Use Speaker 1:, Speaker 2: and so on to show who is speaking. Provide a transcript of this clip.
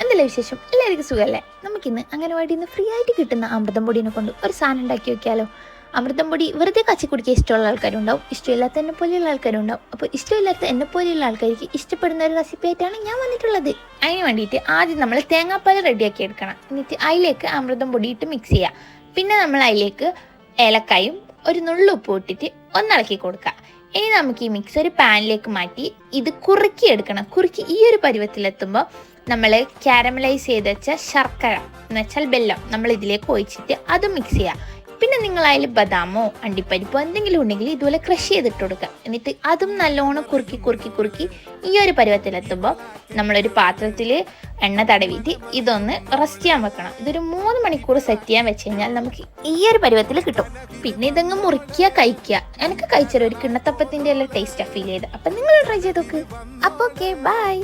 Speaker 1: എന്തെല്ലാം വിശേഷം? എല്ലാവർക്കും സുഖമല്ലേ നമുക്കിന്ന് അംഗനവാടിയിൽ നിന്ന് ഫ്രീ ആയിട്ട് കിട്ടുന്ന അമൃതം പൊടിനെ കൊണ്ട് ഒരു സാധനം ഉണ്ടാക്കി വെക്കാലോ. അമൃതം പൊടി വെറുതെ കച്ചി കുടിക്കാൻ ഇഷ്ടമുള്ള ആൾക്കാരുണ്ടാവും. ഇഷ്ടമില്ലാത്ത എന്നെ പോലെയുള്ള ആൾക്കാരുണ്ടാവും. അപ്പോൾ ഇഷ്ടമില്ലാത്ത എന്നെ പോലെയുള്ള ആൾക്കാർക്ക് ഇഷ്ടപ്പെടുന്ന ഒരു റെസിപ്പി ആയിട്ടാണ് ഞാൻ വന്നിട്ടുള്ളത്. അതിന് വേണ്ടിയിട്ട് ആദ്യം നമ്മൾ തേങ്ങാപ്പാൽ റെഡിയാക്കി എടുക്കണം. എന്നിട്ട് അതിലേക്ക് അമൃതം പൊടി ഇട്ട് മിക്സ് ചെയ്യുക പിന്നെ നമ്മൾ അതിലേക്ക് ഏലക്കായും ഒരു നുള്ളുപ്പ് ഇട്ടിട്ട് ഒന്നിളക്കി കൊടുക്കുക. ഇനി നമുക്ക് ഈ മിക്സ് ഒരു പാനിലേക്ക് മാറ്റി ഇത് കുറുക്കി എടുക്കണം. കുറുക്കി ഈ ഒരു പരുവത്തിലെത്തുമ്പോൾ നമ്മൾ കാരമലൈസ് ചെയ്ത് വെച്ച ശർക്കര എന്ന് വെച്ചാൽ വെല്ലം നമ്മൾ ഇതിലേക്ക് ഒഴിച്ചിട്ട് അത് മിക്സ് ചെയ്യുക പിന്നെ നിങ്ങൾ ബദാമോ അണ്ടിപ്പരിപ്പോ എന്തെങ്കിലും ഉണ്ടെങ്കിൽ ഇതുപോലെ ക്രഷ് ചെയ്തിട്ട് കൊടുക്കുക. എന്നിട്ട് അതും നല്ലോണം കുറുക്കി കുറുക്കി കുറുക്കി ഈ ഒരു പരുവത്തിലെത്തുമ്പോൾ നമ്മളൊരു പാത്രത്തിൽ എണ്ണ തടവിയിട്ട് ഇതൊന്ന് റെസ്റ്റ് ചെയ്യാൻ വെക്കണം. ഇതൊരു മൂന്ന് മണിക്കൂർ സെറ്റ് ചെയ്യാൻ വെച്ച് കഴിഞ്ഞാൽ നമുക്ക് ഈ ഒരു പരുവത്തിൽ കിട്ടും. പിന്നെ ഇതങ്ങ് മുറിക്കുക കഴിക്കുക. എനിക്ക് കഴിച്ചൊരു ഒരു കിണ്ണത്തപ്പത്തിന്റെ എല്ലാം ടേസ്റ്റാ ഫീൽ ചെയ്ത്. അപ്പം നിങ്ങൾ ട്രൈ ചെയ്ത് നോക്ക്. അപ്പോൾ ഓക്കെ ബൈ